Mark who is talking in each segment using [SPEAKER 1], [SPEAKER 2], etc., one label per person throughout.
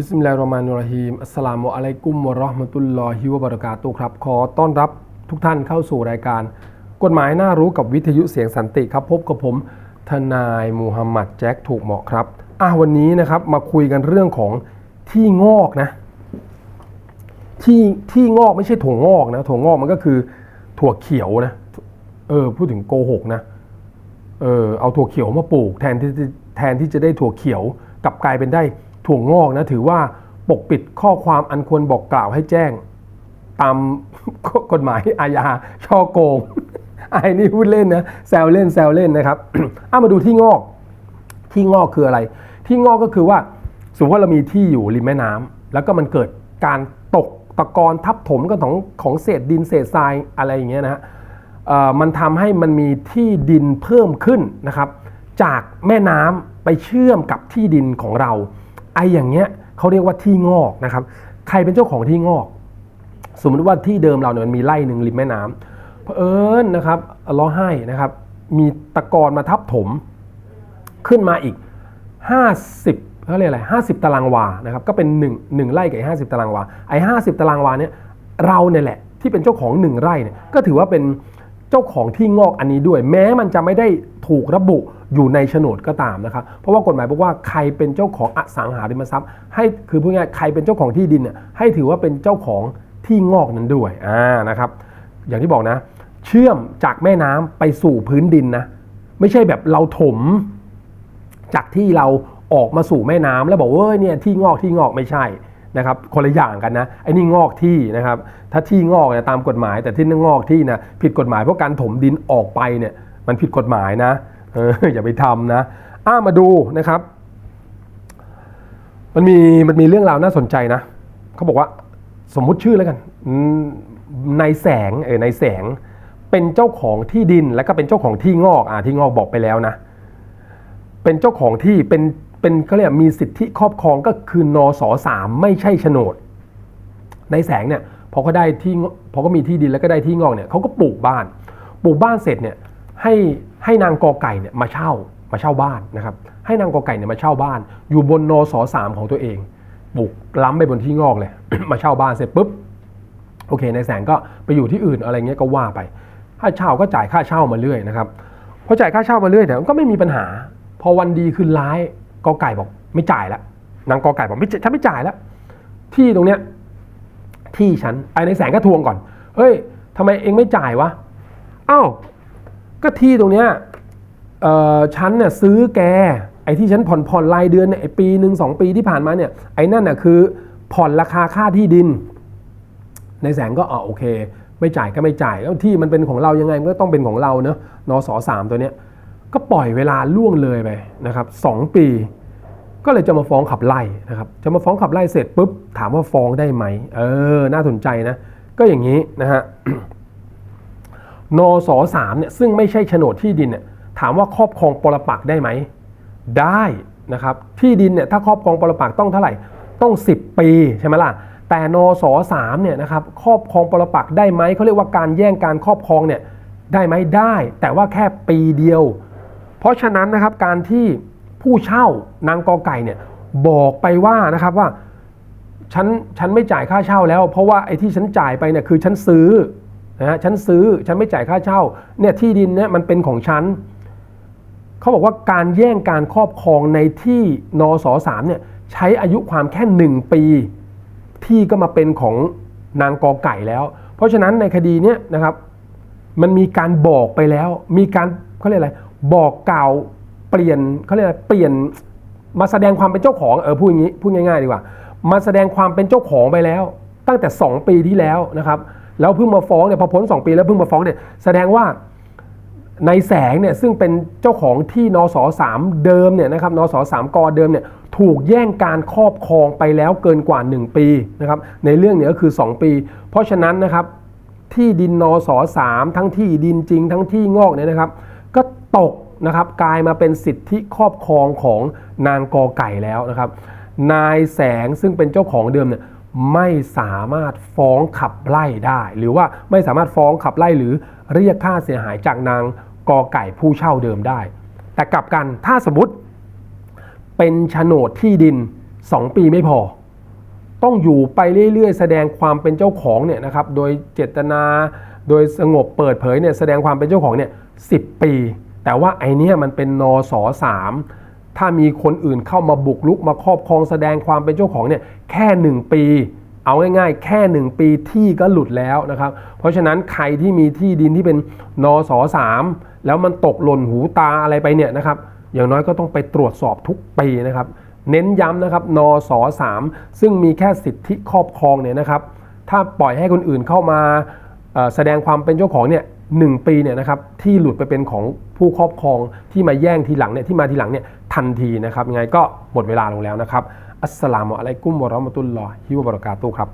[SPEAKER 1] บิสมิลลาฮิรเราะห์มานิรเราะฮีมอัสสลามุอะลัยกุมวะเราะห์มะตุลลอฮิวะบะเราะกาตุครับ ขอต้อนรับทุกท่านเข้าสู่รายการ กฎหมายน่ารู้กับวิทยุเสียงสันติครับ พบกับผม ทนายมูฮัมหมัดแจ็คถูกเหมาะครับอะวันนี้นะครับมาคุยกันเรื่องของที่งอกนะ ที่ที่งอกไม่ใช่ถั่วงอกนะถั่วงอกมันก็คือถั่วเขียวนะ เออพูดถึงโกหกนะ เออเอาถั่วเขียวมาปลูกแทนที่แทนที่จะได้ถั่วเขียวกลับกลายเป็นได้ ถั่วงอกนะถือว่าปกปิดข้อความอันควรบอกกล่าวให้แจ้ง ตามกฎหมายอาญาช่อโกงไอ้นี่พูดเล่นนะแซวเล่นแซวเล่นนะครับเอามาดูที่งอก ที่งอกคืออะไร ที่งอกก็คือว่าสมมติว่าเรามีที่อยู่ริมแม่น้ำแล้วก็มันเกิดการตกตะกอนทับถมกันของของเศษดินเศษทรายอะไรอย่างเงี้ยนะฮะมันทำให้มันมีที่ดินเพิ่มขึ้นนะครับ จากแม่น้ำไปเชื่อมกับที่ดินของเรา ไอ้อย่างเงี้ยเขาเรียกว่าที่งอกนะครับ ใครเป็นเจ้าของที่งอก สมมติว่าที่เดิมเราเนี่ยมันมีไร่หนึ่งริมแม่น้ำเผอิญนะครับล้อให้นะครับ มีตะกอนมาทับถม ขึ้นมาอีก 50เขาเรียกอะไร50ตารางวานะครับ ก็เป็น1 1ไร่กับไอ้50ตารางวาไอ้50ตารางวาเนี่ยเราเนี่ยแหละที่เป็นเจ้าของ 1 ไร่เนี่ยก็ถือว่าเป็น เจ้าของที่งอกอันนี้ด้วย แม้มันจะไม่ได้ถูกระบุอยู่ในโฉนดก็ตามนะครับ เพราะว่ากฎหมายบอกว่าใครเป็นเจ้าของอสังหาริมทรัพย์ ให้คือพูดง่ายใครเป็นเจ้าของที่ดินเนี่ยให้ถือว่าเป็นเจ้าของที่งอกนั้นด้วยอ่านะครับ อย่างที่บอกนะ เชื่อมจากแม่น้ำไปสู่พื้นดินนะไม่ใช่แบบเราถม จากที่เราออกมาสู่แม่น้ำแล้วบอกว่าเอ้ยเนี่ยที่งอกที่งอกไม่ใช่ นะครับคนละอย่างกันนะไอ้นี่งอกที่นะครับถ้าที่งอกเนี่ยตามกฎหมาย แต่ที่นั่งงอกที่นะผิดกฎหมายเพราะการถมดินออกไปเนี่ยมันผิดกฎหมายนะเอออย่าไปทำนะอ้ามาดูนะครับ มันมีมันมีเรื่องราวน่าสนใจนะเขาบอกว่าสมมุติชื่อแล้วกันนายแสงเออนายแสงเป็นเจ้าของที่ดินแล้วก็เป็นเจ้าของที่งอกอ่าที่งอกบอกไปแล้วนะเป็นเจ้าของที่เป็น เป็นเขาเรียกมีสิทธิครอบครองก็คือนอสสามไม่ใช่โฉนด ในแสงเนี่ยพอเขาได้ที่พอเขามีที่ดินแล้วก็ได้ที่งอกเนี่ยเขาก็ปลูกบ้าน ปลูกบ้านเสร็จเนี่ยให้ให้นางกอไก่เนี่ยมาเช่ามาเช่าบ้านนะครับ ให้นางกอไก่เนี่ยมาเช่าบ้าน อยู่บนนอสสามของตัวเองปลูกล้ำไปบนที่งอกเลย มาเช่าบ้านเสร็จปุ๊บโอเค ในแสงก็ไปอยู่ที่อื่นอะไรเงี้ยก็ว่าไป ค่าเช่าก็จ่ายค่าเช่ามาเรื่อยนะครับพอจ่ายค่าเช่ามาเรื่อยเนี่ยก็ไม่มีปัญหา พอวันดีคืนร้าย กอไก่บอกไม่จ่ายแล้วนางกอไก่บอกไม่ฉันไม่จ่ายแล้ว ที่ตรงเนี้ยที่ฉันไอ้ในแสงก็ทวงก่อน เฮ้ยทำไมเองไม่จ่ายวะอ้าวก็ที่ตรงเนี้ยเอ่อฉันเนี่ยซื้อแกไอ้ที่ฉันผ่อนผ่อนรายเดือนเนี่ยไอ้ปีหนึ่งสองปีที่ผ่านมาเนี่ยไอ้นั่นน่ะคือผ่อนราคาค่าที่ดิน ในแสงก็อ๋อโอเค ไม่จ่ายก็ไม่จ่ายแล้วที่มันเป็นของเรายังไงมันก็ต้องเป็นของเราเนอะนสสามตัวเนี้ย ก็ปล่อยเวลาล่วงเลยไปนะครับสองปี ก็เลยจะมาฟ้องขับไล่นะครับจะมาฟ้องขับไล่เสร็จปุ๊บถามว่าฟ้องได้ไหมเออน่าสนใจนะ ก็อย่างนี้นะฮะนสสามเนี่ยซึ่งไม่ใช่โฉนดที่ดินเนี่ยถามว่าครอบครองปรปักได้ไหม ได้นะครับที่ดินเนี่ยถ้าครอบครองปรปักต้องเท่าไหร่ต้อง 10 ปีใช่ไหมล่ะแต่นสสามเนี่ยนะครับครอบครองปรปักได้ไหมเขาเรียกว่าการแย่งการครอบครองเนี่ยได้ไหมได้ แต่ว่าแค่ปีเดียว ราะฉะนั้นนะครับการที่ผู้เช่านางกอไก่เนี่ยบอกไปว่านะครับว่าฉันฉันไม่จ่ายค่าเช่าแล้ว เพราะว่าไอ้ที่ฉันจ่ายไปเนี่ยคือฉันซื้อนะฮะฉันซื้อฉันไม่จ่ายค่าเช่าเนี่ยที่ดินเนี่ยมันเป็นของฉันเขาบอกว่าการแย่งการครอบครองในที่นสสามเนี่ยใช้อายุความแค่หนึ่งปี ที่ก็มาเป็นของนางกอไก่แล้ว เพราะฉะนั้นในคดีเนี้ยนะครับมันมีการบอกไปแล้ว มีการเขาเรียกอะไร บอกกล่าวเปลี่ยนเขาเรียกอะไรเปลี่ยนมาแสดงความเป็นเจ้าของเออพูดอย่างนี้พูดง่ายๆดีกว่า มาแสดงความเป็นเจ้าของไปแล้ว ตั้งแต่ 2 ปีที่แล้วนะครับ แล้วเพิ่งมาฟ้องเนี่ยพอพ้น 2 ปีแล้วเพิ่งมาฟ้องเนี่ยแสดงว่าในแสงเนี่ยซึ่งเป็นเจ้าของที่นสสามเดิมเนี่ยนะครับนสสามกเดิมเนี่ยถูกแย่งการครอบครองไปแล้วเกินกว่า 1 ปีนะครับในเรื่องเนี้ก็คือ 2 ปี เพราะฉะนั้นนะครับที่ดินนสสามทั้งที่ดินจริงทั้งที่งอกเนี่ยนะครับ ตกนะครับกลายมาเป็นสิทธิครอบครองของนางกอไก่แล้วนะครับ นายแสงซึ่งเป็นเจ้าของเดิมเนี่ยไม่สามารถฟ้องขับไล่ได้ หรือว่าไม่สามารถฟ้องขับไล่หรือเรียกค่าเสียหายจากนางกอไก่ผู้เช่าเดิมได้ แต่กลับกันถ้าสมมติเป็นโฉนดที่ดิน 2 ปีไม่พอ ต้องอยู่ไปเรื่อยๆ แสดงความเป็นเจ้าของเนี่ยนะครับโดยเจตนาโดยสงบเปิดเผยเนี่ยแสดงความเป็นเจ้าของเนี่ยสิปี แต่ว่าไอเนี้ยมันเป็นนสสามถ้ามีคนอื่นเข้ามาบุกลุกมาครอบครองแสดงความเป็นเจ้าของเนี่ยแค่ 1 ปี เอาง่ายๆ แค่ 1 ปีที่ก็หลุดแล้วนะครับ เพราะฉะนั้นใครที่มีที่ดินที่เป็นนสสามแล้วมันตกหล่นหูตาอะไรไปเนี่ยนะครับอย่างน้อยก็ต้องไปตรวจสอบทุกปีนะครับ เน้นย้ำนะครับนสสามซึ่งมีแค่สิทธิครอบครองเนี่ยนะครับ ถ้าปล่อยให้คนอื่นเข้ามาแสดงความเป็นเจ้าของเนี่ย หนึ่งปีเนี่ยนะครับที่หลุดไปเป็นของผู้ครอบครองที่มาแย่งทีหลังเนี่ยที่มาทีหลังเนี่ยทันทีนะครับยังไงก็หมดเวลาลงแล้วนะครับ อัสสลามุอะลัยกุมวะเราะมะตุลลอฮิวะบะเราะกาตุครับ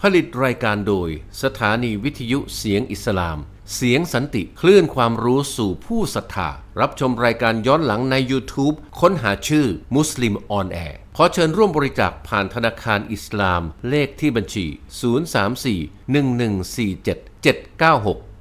[SPEAKER 2] ผลิตรายการโดย สถานีวิทยุเสียงอิสลาม เสียงสันติคลื่นความรู้สู่ผู้ศรัทธารับชมรายการย้อนหลังใน YouTube ค้นหาชื่อมุสลิมออนแอร์ขอเชิญร่วมบริจาคผ่านธนาคารอิสลาม เลขที่บัญชี 034-1147-796